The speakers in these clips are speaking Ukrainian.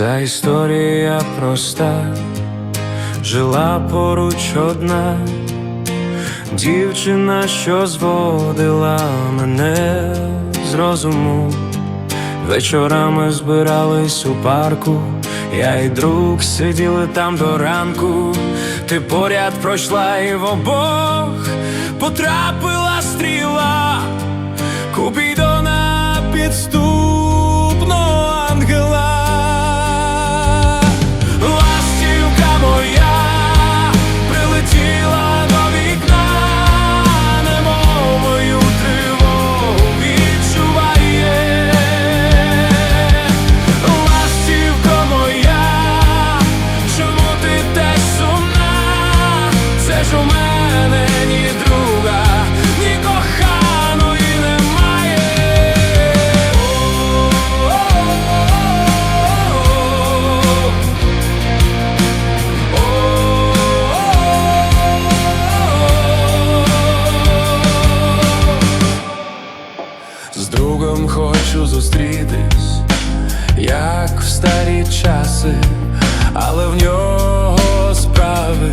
Ця історія проста, жила поруч одна дівчина, що зводила мене з розуму. Вечорами збирались у парку, я і друг сиділи там до ранку. Ти поряд пройшла і в обох потрапила стріла, Купідона підступного зустрітись, як в старі часи, але в нього справи,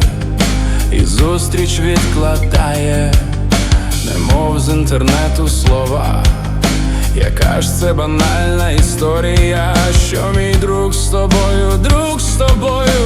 і зустріч відкладає, немов з інтернету слова. Яка ж це банальна історія, що мій друг з тобою, друг з тобою,